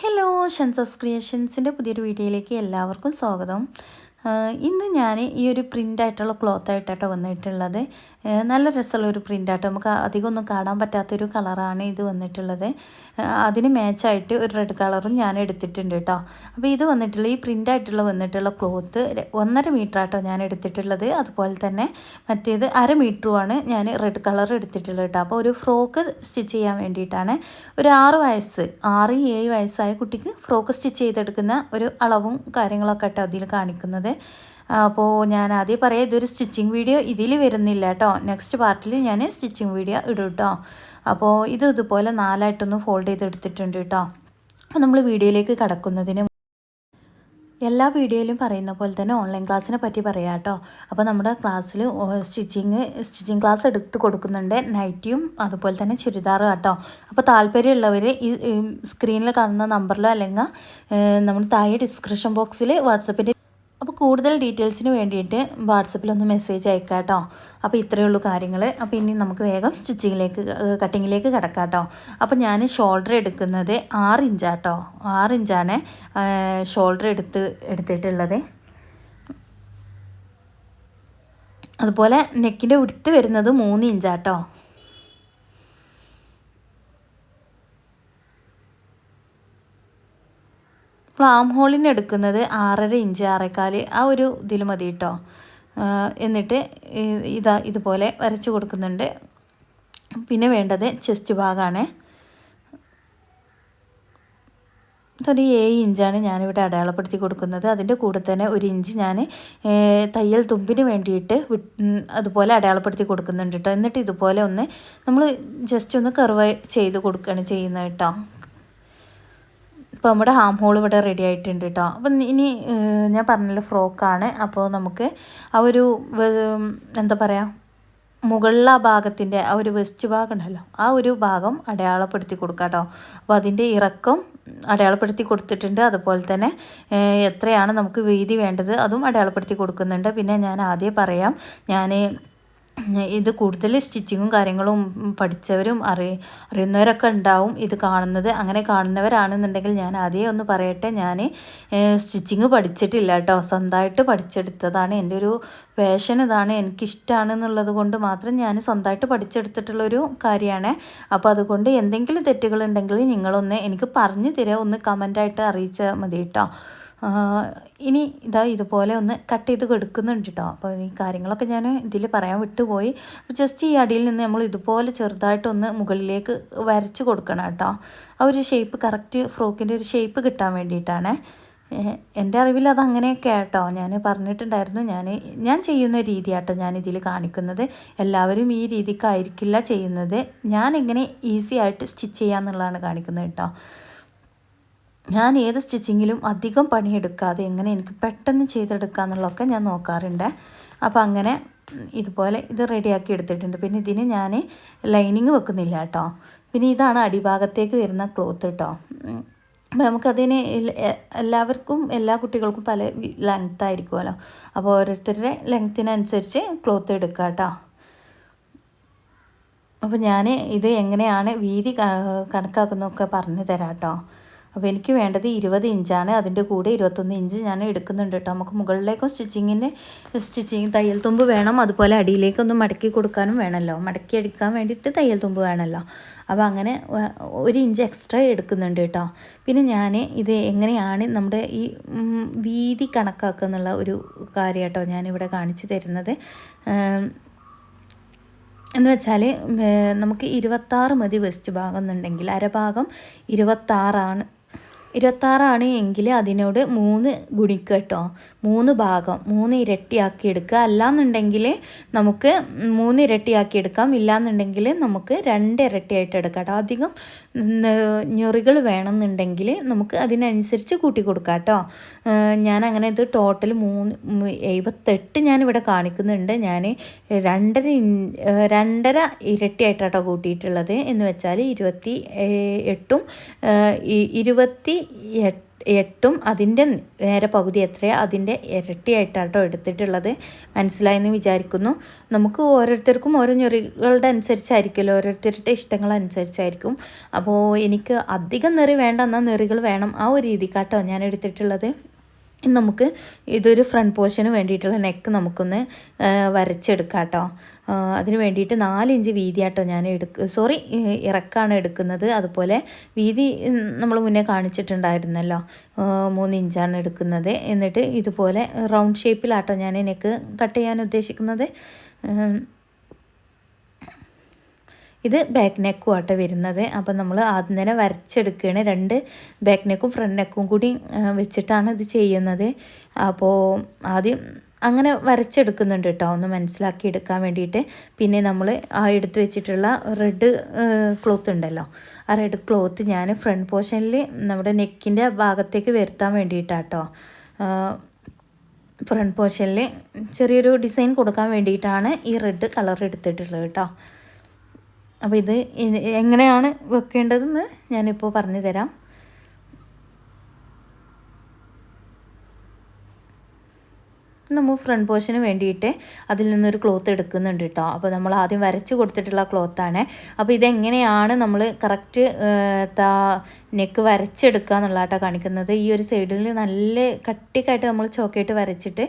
Hello ഷൻസസ് ക്രിയേഷൻസിന്റെ പുതിയൊരു വീഡിയോയിലേക്ക് എല്ലാവർക്കും സ്വാഗതം. ഇന്ന് ഞാൻ ഈ ഒരു പ്രിന്റ് ആയിട്ടുള്ള ക്ലോത്ത് ആയിട്ടാണ് വന്നിട്ടുള്ളത്. നല്ല രസമുള്ള ഒരു പ്രിന്റ് ആട്ടോ നമുക്ക് അധികം ഒന്നും കാണാൻ പറ്റാത്തൊരു കളറാണ് ഇത് വന്നിട്ടുള്ളത്. അതിന് മാച്ചായിട്ട് ഒരു റെഡ് കളറും ഞാൻ എടുത്തിട്ടുണ്ട് കേട്ടോ അപ്പോൾ ഇത് വന്നിട്ടുള്ള ഈ പ്രിന്റ് ആയിട്ടുള്ള വന്നിട്ടുള്ള ക്ലോത്ത് ഒന്നര മീറ്റർ ആട്ടോ ഞാൻ എടുത്തിട്ടുള്ളത്. അതുപോലെ തന്നെ മറ്റേത് അര മീറ്ററുമാണ് ഞാൻ റെഡ് കളർ എടുത്തിട്ടുള്ളത് കേട്ടോ അപ്പോൾ ഒരു ഫ്രോക്ക് സ്റ്റിച്ച് ചെയ്യാൻ വേണ്ടിയിട്ടാണ്. ഒരു ആറ് വയസ്സ് ആറ് ഏഴ് വയസ്സായ കുട്ടിക്ക് ഫ്രോക്ക് സ്റ്റിച്ച് ചെയ്തെടുക്കുന്ന ഒരു അളവും കാര്യങ്ങളൊക്കെ കേട്ടോ അതിൽ കാണിക്കുന്നത്. അപ്പോൾ ഞാൻ ആദ്യം പറയാം ഇതൊരു സ്റ്റിച്ചിങ് വീഡിയോ ഇതിൽ വരുന്നില്ല കേട്ടോ. നെക്സ്റ്റ് പാർട്ടിൽ ഞാൻ സ്റ്റിച്ചിങ് വീഡിയോ ഇടും കേട്ടോ. അപ്പോൾ ഇത് ഇതുപോലെ നാലായിട്ടൊന്ന് ഫോൾഡ് ചെയ്തെടുത്തിട്ടുണ്ട് കേട്ടോ. നമ്മൾ വീഡിയോയിലേക്ക് കടക്കുന്നതിന് എല്ലാ വീഡിയോയിലും പറയുന്ന പോലെ തന്നെ ഓൺലൈൻ ക്ലാസ്സിനെ പറ്റി പറയാം കേട്ടോ. അപ്പോൾ നമ്മുടെ ക്ലാസ്സിൽ സ്റ്റിച്ചിങ് സ്റ്റിച്ചിങ് ക്ലാസ് എടുത്ത് കൊടുക്കുന്നുണ്ട് നൈറ്റിയും അതുപോലെ തന്നെ ചുരിദാറും കേട്ടോ. അപ്പോൾ താല്പര്യമുള്ളവർ ഈ സ്ക്രീനിൽ കാണുന്ന നമ്പറിലോ അല്ലെങ്കിൽ നമ്മൾ താഴെ ഡിസ്ക്രിപ്ഷൻ ബോക്സിൽ വാട്സപ്പിന്റെ അപ്പോൾ കൂടുതൽ ഡീറ്റെയിൽസിന് വേണ്ടിയിട്ട് വാട്സപ്പിലൊന്ന് മെസ്സേജ് അയക്കാം കേട്ടോ അപ്പോൾ ഇത്രയേ ഉള്ളൂ കാര്യങ്ങൾ അപ്പോൾ ഇനി നമുക്ക് വേഗം സ്റ്റിച്ചിങ്ങിലേക്ക് കട്ടിങ്ങിലേക്ക് കിടക്കാം കേട്ടോ അപ്പോൾ ഞാൻ ഷോൾഡർ എടുക്കുന്നത് ആറ് ഇഞ്ചാട്ടോ ആറ് ഇഞ്ചാണ് ഷോൾഡർ എടുത്ത് എടുത്തിട്ടുള്ളത്. അതുപോലെ നെക്കിന്റെ ഉടുത്ത് വരുന്നത് മൂന്ന് ഇഞ്ചാട്ടോ ആം ഹോളിന് എടുക്കുന്നത് ആറര ഇഞ്ച് ആറേക്കാൽ ആ ഒരു ഇതിൽ മതി കേട്ടോ എന്നിട്ട് ഇതാ ഇതുപോലെ വരച്ച് കൊടുക്കുന്നുണ്ട്. പിന്നെ വേണ്ടത് ചെസ്റ്റ് ഭാഗമാണ് ഒരു ഏഴ് ഇഞ്ചാണ് ഞാനിവിടെ അടയാളപ്പെടുത്തി കൊടുക്കുന്നത്. അതിന്റെ കൂടെ തന്നെ ഒരു ഇഞ്ച് ഞാൻ തയ്യൽ തുമ്പിന് വേണ്ടിയിട്ട് അതുപോലെ അടയാളപ്പെടുത്തി കൊടുക്കുന്നുണ്ട് കേട്ടോ എന്നിട്ട് ഇതുപോലെ ഒന്ന് നമ്മൾ ജസ്റ്റ് ഒന്ന് കർവ് ചെയ്ത് കൊടുക്കുകയാണ് ചെയ്യുന്നത് കേട്ടോ ഇപ്പോൾ നമ്മുടെ ഹാം ഹോൾ ഇവിടെ റെഡി ആയിട്ടുണ്ട് കേട്ടോ അപ്പം ഇനി ഞാൻ പറഞ്ഞല്ലോ ഫ്രോക്കാണ് അപ്പോൾ നമുക്ക് ആ ഒരു എന്താ പറയുക മുകളിലെ ഭാഗത്തിന്റെ ആ ഒരു വെസ്റ്റ് ഭാഗം ഉണ്ടല്ലോ ആ ഒരു ഭാഗം അടയാളപ്പെടുത്തി കൊടുക്കാം കേട്ടോ അപ്പോൾ അതിന്റെ ഇറക്കം അടയാളപ്പെടുത്തി കൊടുത്തിട്ടുണ്ട്. അതുപോലെ തന്നെ എത്രയാണ് നമുക്ക് വീതി വേണ്ടത് അതും അടയാളപ്പെടുത്തി കൊടുക്കുന്നുണ്ട്. പിന്നെ ഞാൻ ആദ്യം പറയാം ഞാൻ ഇത് കൂടുതൽ സ്റ്റിച്ചിങ്ങും കാര്യങ്ങളും പഠിച്ചവരും അറി അറിയുന്നവരൊക്കെ ഉണ്ടാവും ഇത് കാണുന്നത്. അങ്ങനെ കാണുന്നവരാണെന്നുണ്ടെങ്കിൽ ഞാൻ ആദ്യം ഒന്ന് പറയട്ടെ. ഞാൻ സ്റ്റിച്ചിങ് പഠിച്ചിട്ടില്ല കേട്ടോ. സ്വന്തമായിട്ട് പഠിച്ചെടുത്തതാണ്. എന്റെ ഒരു പാഷൻ ഇതാണ്. എനിക്കിഷ്ടമാണ് എന്നുള്ളത് കൊണ്ട് മാത്രം ഞാൻ സ്വന്തമായിട്ട് പഠിച്ചെടുത്തിട്ടുള്ളൊരു കാര്യമാണ്. അപ്പോൾ അതുകൊണ്ട് എന്തെങ്കിലും തെറ്റുകളുണ്ടെങ്കിൽ നിങ്ങളൊന്ന് എനിക്ക് പറഞ്ഞു തരാം ഒന്ന് കമന്റായിട്ട് അറിയിച്ചാൽ മതി കേട്ടോ. ഇനി ഇതാ ഇതുപോലെ ഒന്ന് കട്ട് ചെയ്ത് കൊടുക്കുന്നുണ്ട് കേട്ടോ അപ്പോൾ ഈ കാര്യങ്ങളൊക്കെ ഞാൻ ഇതിൽ പറയാൻ വിട്ടുപോയി. ജസ്റ്റ് ഈ അടിയിൽ നിന്ന് നമ്മൾ ഇതുപോലെ ചെറുതായിട്ടൊന്ന് മുകളിലേക്ക് വരച്ച് കൊടുക്കണം കേട്ടോ. ആ ഒരു ഷേപ്പ് കറക്റ്റ് ഫ്രോക്കിന്റെ ഒരു ഷേപ്പ് കിട്ടാൻ വേണ്ടിയിട്ടാണ്. എന്റെ അറിവിൽ അത് ആട്ടോ. ഞാൻ പറഞ്ഞിട്ടുണ്ടായിരുന്നു. ഞാൻ ഞാൻ ചെയ്യുന്ന രീതി ആട്ടോ ഞാൻ ഇതിൽ കാണിക്കുന്നത്. എല്ലാവരും ഈ രീതിക്കായിരിക്കില്ല ചെയ്യുന്നത്. ഞാൻ എങ്ങനെ ഈസി ആയിട്ട് സ്റ്റിച്ച് ചെയ്യാമെന്നുള്ളതാണ് കാണിക്കുന്നത് കേട്ടോ ഞാൻ ഏത് സ്റ്റിച്ചിങ്ങിലും അധികം പണിയെടുക്കാതെ എങ്ങനെ എനിക്ക് പെട്ടെന്ന് ചെയ്തെടുക്കുക എന്നുള്ളതൊക്കെ ഞാൻ നോക്കാറുണ്ട്. അപ്പോൾ അങ്ങനെ ഇതുപോലെ ഇത് റെഡിയാക്കി എടുത്തിട്ടുണ്ട്. പിന്നെ ഇതിന് ഞാൻ ലൈനിങ് വെക്കുന്നില്ല കേട്ടോ. പിന്നെ ഇതാണ് അടിഭാഗത്തേക്ക് വരുന്ന ക്ലോത്ത് കേട്ടോ. അപ്പോൾ നമുക്കതിന് എല്ലാവർക്കും എല്ലാ കുട്ടികൾക്കും പല ലെങ്ത് ആയിരിക്കുമല്ലോ. അപ്പോൾ ഓരോരുത്തരുടെ ലെങ്ത്തിനനുസരിച്ച് ക്ലോത്ത് എടുക്കുക കേട്ടോ. അപ്പോൾ ഞാൻ ഇത് എങ്ങനെയാണ് വീതി കണക്കാക്കുന്നതൊക്കെ പറഞ്ഞു തരാം കേട്ടോ. അപ്പോൾ എനിക്ക് വേണ്ടത് ഇരുപത് ഇഞ്ചാണ്. അതിന്റെ കൂടെ ഇരുപത്തൊന്ന് ഇഞ്ച് ഞാൻ എടുക്കുന്നുണ്ട് കേട്ടോ. നമുക്ക് മുകളിലേക്കും സ്റ്റിച്ചിങ്ങിന് സ്റ്റിച്ചിങ് തയ്യൽ തുമ്പ് വേണം. അതുപോലെ അടിയിലേക്കൊന്നും മടക്കി കൊടുക്കാനും വേണമല്ലോ. മടക്കി എടുക്കാൻ വേണ്ടിയിട്ട് തയ്യൽ തുമ്പ് വേണമല്ലോ. അപ്പോൾ അങ്ങനെ ഒരു ഇഞ്ച് എക്സ്ട്രാ എടുക്കുന്നുണ്ട് കേട്ടോ. പിന്നെ ഞാൻ ഇത് എങ്ങനെയാണ് നമ്മുടെ ഈ വീതി കണക്കാക്കുക എന്നുള്ള ഒരു കാര്യം കേട്ടോ ഞാനിവിടെ കാണിച്ചു തരുന്നത്. എന്ന് വെച്ചാൽ നമുക്ക് ഇരുപത്താറ് മതി വെസ്റ്റ് ഭാഗം എന്നുണ്ടെങ്കിൽ. അരഭാഗം ഇരുപത്താറാണ് ഇരുപത്താറാണ് എങ്കിൽ അതിനോട് മൂന്ന് ഗുണിക്കുക കേട്ടോ മൂന്ന് ഭാഗം. മൂന്ന് ഇരട്ടിയാക്കി എടുക്കുക അല്ലാന്നുണ്ടെങ്കിൽ നമുക്ക് മൂന്ന് ഇരട്ടിയാക്കി എടുക്കാം ഇല്ലാന്നുണ്ടെങ്കിൽ നമുക്ക് രണ്ട് ഇരട്ടിയായിട്ട് എടുക്കാം. കേട്ടോ അധികം ഞൊറികൾ വേണമെന്നുണ്ടെങ്കിൽ നമുക്ക് അതിനനുസരിച്ച് കൂട്ടി കൊടുക്കാം കേട്ടോ. ഞാൻ അങ്ങനെ ഇത് ടോട്ടൽ മൂന്ന് എഴുപത്തെട്ട് ഞാനിവിടെ കാണിക്കുന്നുണ്ട്. ഞാൻ രണ്ടര രണ്ടര ഇരട്ടിയായിട്ടാട്ടോ കൂട്ടിയിട്ടുള്ളത് എന്ന് വെച്ചാൽ ഇരുപത്തി എട്ടും ഇരുപത്തി എട്ടും അതിന്റെ നേരെ പകുതി എത്രയാണ് അതിന്റെ ഇരട്ടിയായിട്ടാട്ടോ എടുത്തിട്ടുള്ളത്. മനസ്സിലായെന്ന് വിചാരിക്കുന്നു. നമുക്ക് ഓരോരുത്തർക്കും ഓരോ ഞൊറികളുടെ അനുസരിച്ചായിരിക്കുമല്ലോ. ഓരോരുത്തരുടെ ഇഷ്ടങ്ങളനുസരിച്ചായിരിക്കും അപ്പോൾ എനിക്ക് അധികം നെറി വേണ്ട എന്നാൽ നെറികൾ വേണം. ആ ഒരു രീതിക്കാട്ടോ ഞാൻ എടുത്തിട്ടുള്ളത്. നമുക്ക് ഇതൊരു ഫ്രണ്ട് പോർഷന് വേണ്ടിയിട്ടുള്ള നെക്ക് നമുക്കൊന്ന് വരച്ചെടുക്കാം കേട്ടോ അതിന് വേണ്ടിയിട്ട് നാല് ഇഞ്ച് വീതിയാട്ടോ ഞാൻ എടുക്ക സോറി ഇറക്കാണ് എടുക്കുന്നത്. അതുപോലെ വീതി നമ്മൾ മുന്നേ കാണിച്ചിട്ടുണ്ടായിരുന്നല്ലോ. മൂന്ന് ഇഞ്ചാണ് എടുക്കുന്നത്. എന്നിട്ട് ഇതുപോലെ റൗണ്ട് ഷേപ്പിലാട്ടോ ഞാൻ നെക്ക് കട്ട് ചെയ്യാൻ ഉദ്ദേശിക്കുന്നത്. ഇത് ബാക്ക് നെക്കും ആട്ടോ വരുന്നത്. അപ്പം നമ്മൾ ആദ്യം തന്നെ വരച്ചെടുക്കുകയാണ് രണ്ട് ബാക്ക് നെക്കും ഫ്രണ്ട് നെക്കും കൂടി വെച്ചിട്ടാണ് ഇത് ചെയ്യുന്നത്. അപ്പോൾ ആദ്യം അങ്ങനെ വരച്ചെടുക്കുന്നുണ്ട് കേട്ടോ ഒന്ന് മനസ്സിലാക്കി എടുക്കാൻ വേണ്ടിയിട്ട്. പിന്നെ നമ്മൾ ആ എടുത്തു വെച്ചിട്ടുള്ള റെഡ് ക്ലോത്ത് ഉണ്ടല്ലോ. ആ റെഡ് ക്ലോത്ത് ഞാൻ ഫ്രണ്ട് പോർഷനിൽ നമ്മുടെ നെക്കിന്റെ ഭാഗത്തേക്ക് വരുത്താൻ വേണ്ടിയിട്ടാട്ടോ. ഫ്രണ്ട് പോർഷനിൽ ചെറിയൊരു ഡിസൈൻ കൊടുക്കാൻ വേണ്ടിയിട്ടാണ് ഈ റെഡ് കളർ എടുത്തിട്ടുള്ളത് കേട്ടോ അപ്പോൾ ഇത് എങ്ങനെയാണ് വെക്കേണ്ടതെന്ന് ഞാനിപ്പോൾ പറഞ്ഞു തരാം നമ്മൾ ഫ്രണ്ട് പോർഷന് വേണ്ടിയിട്ട് അതിൽ നിന്നൊരു ക്ലോത്ത് എടുക്കുന്നുണ്ട് കേട്ടോ അപ്പോൾ നമ്മൾ ആദ്യം വരച്ച് കൊടുത്തിട്ടുള്ള ക്ലോത്താണ് അപ്പോൾ ഇതെങ്ങനെയാണ് നമ്മൾ കറക്റ്റ് താ നെക്ക് വരച്ചെടുക്കുക എന്നുള്ളതാട്ടോ കാണിക്കുന്നത്. ഈ ഒരു സൈഡിൽ നല്ല കട്ടിക്കായിട്ട് നമ്മൾ ചോക്കായിട്ട് വരച്ചിട്ട്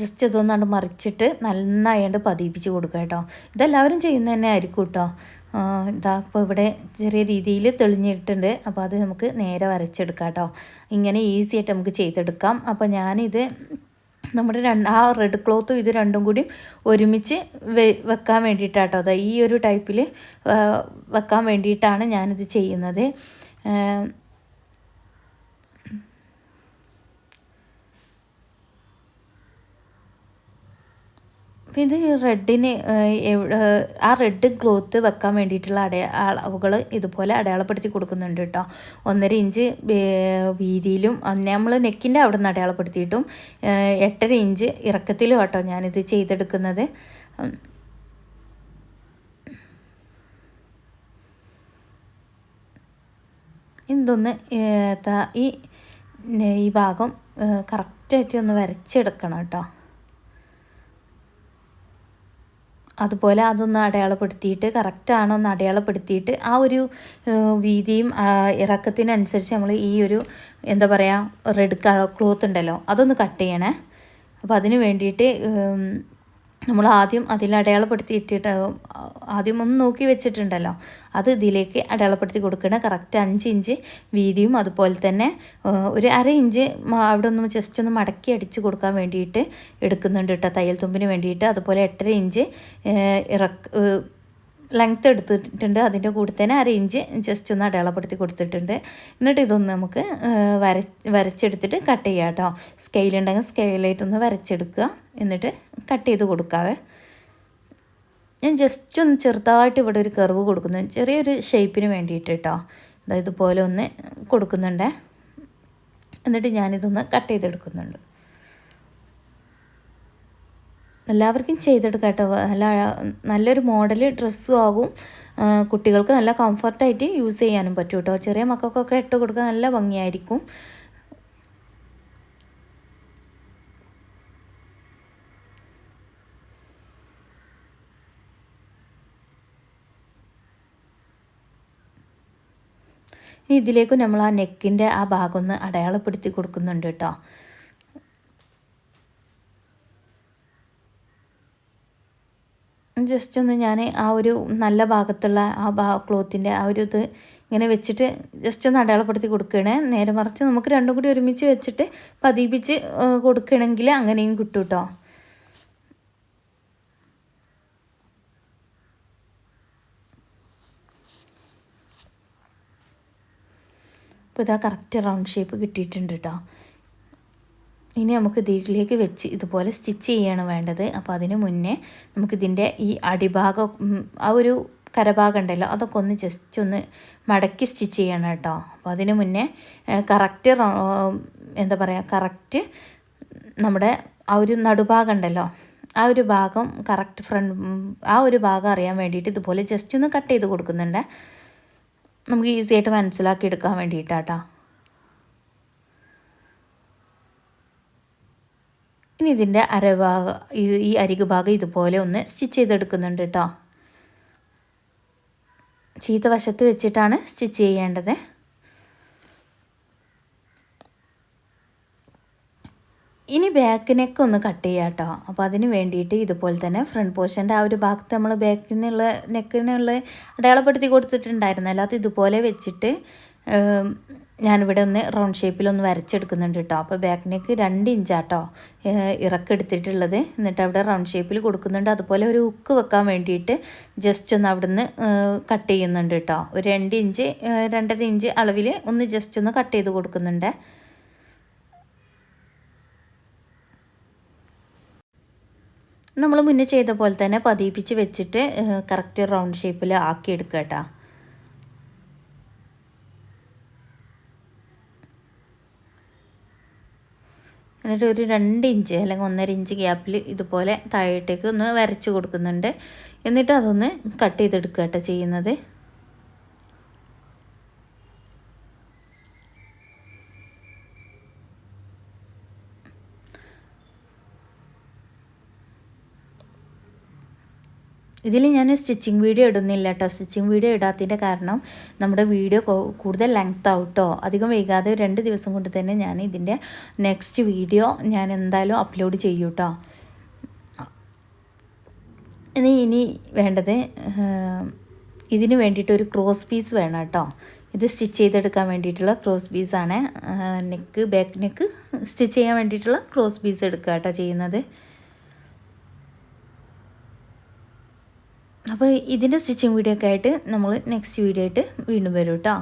ജസ്റ്റ് ഇതൊന്നാണ്ട് മറിച്ചിട്ട് നന്നായിട്ട് പതിപ്പിച്ച് കൊടുക്കുക കേട്ടോ ഇതെല്ലാവരും ചെയ്യുന്ന തന്നെ ആയിരിക്കും കേട്ടോ ഇതാ ഇപ്പോൾ ഇവിടെ ചെറിയ രീതിയിൽ തെളിഞ്ഞിട്ടുണ്ട്. അപ്പോൾ അത് നമുക്ക് നേരെ വരച്ചെടുക്കാം കേട്ടോ ഇങ്ങനെ ഈസി ആയിട്ട് നമുക്ക് ചെയ്തെടുക്കാം. അപ്പോൾ ഞാനിത് നമ്മുടെ രണ്ട് ആ റെഡ് ക്ലോത്തും ഇത് രണ്ടും കൂടി ഒരുമിച്ച് വെ വെക്കാൻ വേണ്ടിയിട്ടാട്ടോ. അത് ഈ ഒരു ടൈപ്പിൽ വെക്കാൻ വേണ്ടിയിട്ടാണ് ഞാനിത് ചെയ്യുന്നത്. ഇത് റെഡിന് ആ റെഡ് ക്ലോത്ത് വെക്കാൻ വേണ്ടിയിട്ടുള്ള അടയ അളവുകൾ ഇതുപോലെ അടയാളപ്പെടുത്തി കൊടുക്കുന്നുണ്ട് കേട്ടോ. ഒന്നര ഇഞ്ച് വീതിയിലും നമ്മൾ നെക്കിന്റെ അവിടെ നിന്ന് അടയാളപ്പെടുത്തിയിട്ടും എട്ടര ഇഞ്ച് ഇറക്കത്തിലും കേട്ടോ ഞാനിത് ചെയ്തെടുക്കുന്നത്. എന്തൊന്ന് ഈ ഈ ഭാഗം കറക്റ്റായിട്ട് ഒന്ന് വരച്ചെടുക്കണം കേട്ടോ. അതുപോലെ അതൊന്ന് അടയാളപ്പെടുത്തിയിട്ട് കറക്റ്റാണോ എന്ന് അടയാളപ്പെടുത്തിയിട്ട് ആ ഒരു വീതിയും ഇറക്കത്തിനനുസരിച്ച് നമ്മൾ ഈ ഒരു എന്താ പറയുക റെഡ് കളർ ക്ലോത്ത് ഉണ്ടല്ലോ അതൊന്ന് കട്ട് ചെയ്യണേ. അപ്പോൾ അതിന് വേണ്ടിയിട്ട് നമ്മൾ ആദ്യം അതിൽ അടയാളപ്പെടുത്തിയിട്ടിട്ട് ആദ്യം ഒന്ന് നോക്കി വെച്ചിട്ടുണ്ടല്ലോ. അത് ഇതിലേക്ക് അടയാളപ്പെടുത്തി കൊടുക്കണം കറക്റ്റ് അഞ്ച് ഇഞ്ച് വീതിയും അതുപോലെ തന്നെ ഒരു അര ഇഞ്ച് അവിടെ ഒന്ന് ജസ്റ്റ് ഒന്ന് മടക്കി അടിച്ച് കൊടുക്കാൻ വേണ്ടിയിട്ട് എടുക്കുന്നുണ്ട് കേട്ടോ തയ്യൽ തുമ്പിന് വേണ്ടിയിട്ട്. അതുപോലെ എട്ടര ഇഞ്ച് ഇറക്ക് ലെങ്ത്ത് എടുത്തിട്ടുണ്ട്. അതിന്റെ കൂടെ തന്നെ അര ഇഞ്ച് ജസ്റ്റ് ഒന്ന് അടയാളപ്പെടുത്തി കൊടുത്തിട്ടുണ്ട്. എന്നിട്ട് ഇതൊന്ന് നമുക്ക് വര വരച്ചെടുത്തിട്ട് കട്ട് ചെയ്യാം കേട്ടോ. സ്കെയിലുണ്ടെങ്കിൽ സ്കെയിലായിട്ടൊന്ന് വരച്ചെടുക്കുക. എന്നിട്ട് കട്ട് ചെയ്ത് കൊടുക്കാവേ. ഞാൻ ജസ്റ്റ് ഒന്ന് ചെറുതായിട്ട് ഇവിടെ ഒരു കർവ് കൊടുക്കുന്നു. ചെറിയൊരു ഷേപ്പിന് വേണ്ടിയിട്ട് കേട്ടോ. അതായത് ഇതുപോലെ ഒന്ന് കൊടുക്കുന്നുണ്ടേ. എന്നിട്ട് ഞാനിതൊന്ന് കട്ട് ചെയ്തെടുക്കുന്നുണ്ട്. എല്ലാവർക്കും ചെയ്തെടുക്കാം കേട്ടോ. നല്ല നല്ലൊരു മോഡൽ ഡ്രസ്സും ആകും. കുട്ടികൾക്ക് നല്ല കംഫർട്ടായിട്ട് യൂസ് ചെയ്യാനും പറ്റും കേട്ടോ. ചെറിയ മക്കൾക്കൊക്കെ ഇട്ട് കൊടുക്കാൻ നല്ല ഭംഗിയായിരിക്കും. ഇനി ഇതിലേക്ക് നമ്മൾ ആ നെക്കിന്റെ ആ ഭാഗം ഒന്ന് അടയാളപ്പെടുത്തി കൊടുക്കുന്നുണ്ട് കേട്ടോ. ജസ്റ്റ് ഒന്ന് ഞാൻ ആ ഒരു നല്ല ഭാഗത്തുള്ള ആ ഭാ ക്ലോത്തിന്റെ ആ ഒരു ഇത് ഇങ്ങനെ വെച്ചിട്ട് ജസ്റ്റ് ഒന്ന് അടയാളപ്പെടുത്തി കൊടുക്കുകയാണ്. നേരെ മറിച്ച് നമുക്ക് രണ്ടും കൂടി ഒരുമിച്ച് വെച്ചിട്ട് പതിപ്പിച്ച് കൊടുക്കണമെങ്കിൽ അങ്ങനെയും കിട്ടും കേട്ടോ അപ്പോൾ ഇതാ കറക്റ്റ് റൗണ്ട് ഷേപ്പ് കിട്ടിയിട്ടുണ്ട് കേട്ടോ ഇനി നമുക്ക് ഇതിലേക്ക് വെച്ച് ഇതുപോലെ സ്റ്റിച്ച് ചെയ്യാണ് വേണ്ടത്. അപ്പോൾ അതിന് മുന്നേ നമുക്കിതിന്റെ ഈ അടിഭാഗം ആ ഒരു കരഭാഗം ഉണ്ടല്ലോ അതൊക്കെ ഒന്ന് ജസ്റ്റ് ഒന്ന് മടക്കി സ്റ്റിച്ച് ചെയ്യണം കേട്ടോ. അപ്പോൾ അതിന് മുന്നേ കറക്റ്റ് എന്താ പറയുക കറക്റ്റ് നമ്മുടെ ആ ഒരു നടുഭാഗം ഉണ്ടല്ലോ ആ ഒരു ഭാഗം കറക്റ്റ് ഫ്രണ്ട് ആ ഒരു ഭാഗം അറിയാൻ വേണ്ടിയിട്ട് ഇതുപോലെ ജസ്റ്റ് ഒന്ന് കട്ട് ചെയ്ത് കൊടുക്കുന്നുണ്ട്. നമുക്ക് ഈസി ആയിട്ട് മനസ്സിലാക്കി എടുക്കാൻ വേണ്ടിയിട്ടാട്ടോ. ഇനി ഇതിന്റെ അരഭാഗ ഈ- അരിക് ഭാഗം ഇതുപോലെ ഒന്ന് സ്റ്റിച്ച് ചെയ്തെടുക്കുന്നുണ്ട് കേട്ടോ. ചീത്ത വശത്ത് വെച്ചിട്ടാണ് സ്റ്റിച്ച് ചെയ്യേണ്ടത്. ഇനി ബാക്ക് നെക്ക് ഒന്ന് കട്ട് ചെയ്യാം കേട്ടോ. അപ്പോൾ അതിന് വേണ്ടിയിട്ട് ഇതുപോലെ തന്നെ ഫ്രണ്ട് പോർഷന്റെ ആ ഒരു ഭാഗത്ത് നമ്മൾ ബാക്കിനുള്ള നെക്കിനുള്ള അടയാളപ്പെടുത്തി കൊടുത്തിട്ടുണ്ടായിരുന്നല്ലോ. അത് ഇതുപോലെ വെച്ചിട്ട് ഞാനിവിടെ ഒന്ന് റൗണ്ട് ഷേപ്പിലൊന്ന് വരച്ചെടുക്കുന്നുണ്ട് കേട്ടോ അപ്പോൾ ബാക്ക് നെക്ക് രണ്ട് ഇഞ്ചാട്ടോ ഇറക്കെടുത്തിട്ടുള്ളത്. എന്നിട്ട് അവിടെ റൗണ്ട് ഷേപ്പിൽ കൊടുക്കുന്നുണ്ട്. അതുപോലെ ഒരു ഹുക്ക് വെക്കാൻ വേണ്ടിയിട്ട് ജസ്റ്റ് ഒന്ന് അവിടുന്ന് കട്ട് ചെയ്യുന്നുണ്ട് കേട്ടോ ഒരു രണ്ട് ഇഞ്ച് രണ്ടര ഇഞ്ച് അളവിൽ ഒന്ന് ജസ്റ്റ് ഒന്ന് കട്ട് ചെയ്ത് കൊടുക്കുന്നുണ്ട്. നമ്മൾ മുന്നേ ചെയ്ത പോലെ തന്നെ പതിയിപ്പിച്ച് വെച്ചിട്ട് കറക്റ്റ് റൗണ്ട് ഷേപ്പിൽ ആക്കി എടുക്കുക കേട്ടോ എന്നിട്ട് ഒരു രണ്ട് ഇഞ്ച് അല്ലെങ്കിൽ ഒന്നര ഇഞ്ച് ഗ്യാപ്പിൽ ഇതുപോലെ താഴോട്ടേക്ക് ഒന്ന് വരച്ച് കൊടുക്കുന്നുണ്ട്. എന്നിട്ട് അതൊന്ന് കട്ട് ചെയ്തെടുക്കുക കേട്ടോ ചെയ്യുന്നത്. ഇതിൽ ഞാൻ സ്റ്റിച്ചിങ് വീഡിയോ ഇടുന്നില്ല കേട്ടോ സ്റ്റിച്ചിങ് വീഡിയോ ഇടാത്തതിന്റെ കാരണം നമ്മുടെ വീഡിയോ കൂടുതൽ ലെങ്ത് ആവും കേട്ടോ അധികം വൈകാതെ രണ്ട് ദിവസം കൊണ്ട് തന്നെ ഞാൻ ഇതിന്റെ നെക്സ്റ്റ് വീഡിയോ ഞാൻ എന്തായാലും അപ്ലോഡ് ചെയ്യും കേട്ടോ ഇനി ഇനി വേണ്ടത് ഇതിന് വേണ്ടിയിട്ട് ഒരു ക്രോസ് പീസ് വേണം കേട്ടോ ഇത് സ്റ്റിച്ച് ചെയ്തെടുക്കാൻ വേണ്ടിയിട്ടുള്ള ക്രോസ് പീസാണ് നെക്ക് ബാക്ക് നെക്ക് സ്റ്റിച്ച് ചെയ്യാൻ വേണ്ടിയിട്ടുള്ള ക്രോസ് പീസ് എടുക്കുക കേട്ടോ ചെയ്യുന്നത്. അപ്പോൾ ഇതിന്റെ സ്റ്റിച്ചിങ് വീഡിയോ ഒക്കെ ആയിട്ട് നമ്മൾ നെക്സ്റ്റ് വീഡിയോ ആയിട്ട് വീണ്ടും വരും കേട്ടോ.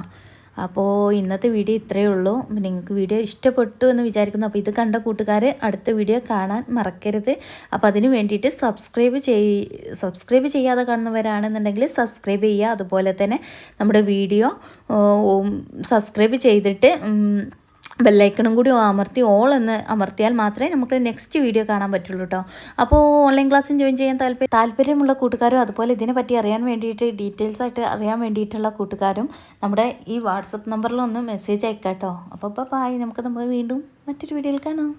അപ്പോൾ ഇന്നത്തെ വീഡിയോ ഇത്രയേ ഉള്ളൂ. നിങ്ങൾക്ക് വീഡിയോ ഇഷ്ടപ്പെട്ടു എന്ന് വിചാരിക്കുന്നു. അപ്പോൾ ഇത് കണ്ട കൂട്ടുകാർ അടുത്ത വീഡിയോ കാണാൻ മറക്കരുത്. അപ്പോൾ അതിന് വേണ്ടിയിട്ട് സബ്സ്ക്രൈബ് ചെയ് സബ്സ്ക്രൈബ് ചെയ്യാതെ കാണുന്നവരാണെന്നുണ്ടെങ്കിൽ സബ്സ്ക്രൈബ് ചെയ്യുക. അതുപോലെ തന്നെ നമ്മുടെ വീഡിയോ സബ്സ്ക്രൈബ് ചെയ്തിട്ട് ബെല്ലൈക്കണും കൂടി അമർത്തി ഓൾ എന്ന് അമർത്തിയാൽ മാത്രമേ നമുക്ക് നെക്സ്റ്റ് വീഡിയോ കാണാൻ പറ്റുള്ളൂ കേട്ടോ അപ്പോൾ ഓൺലൈൻ ക്ലാസ്സിൽ ജോയിൻ ചെയ്യാൻ താല്പര്യം താല്പര്യമുള്ള കൂട്ടുകാരും അതുപോലെ ഇതിനെ പറ്റി അറിയാൻ വേണ്ടിയിട്ട് ഡീറ്റെയിൽസ് ആയിട്ട് അറിയാൻ വേണ്ടിയിട്ടുള്ള കൂട്ടുകാരും നമ്മുടെ ഈ വാട്സപ്പ് നമ്പറിൽ ഒന്ന് മെസ്സേജ് അയക്കാം കേട്ടോ അപ്പോൾ ബൈ നമുക്ക് നമ്മൾ വീണ്ടും മറ്റൊരു വീഡിയോയിൽ കാണാം.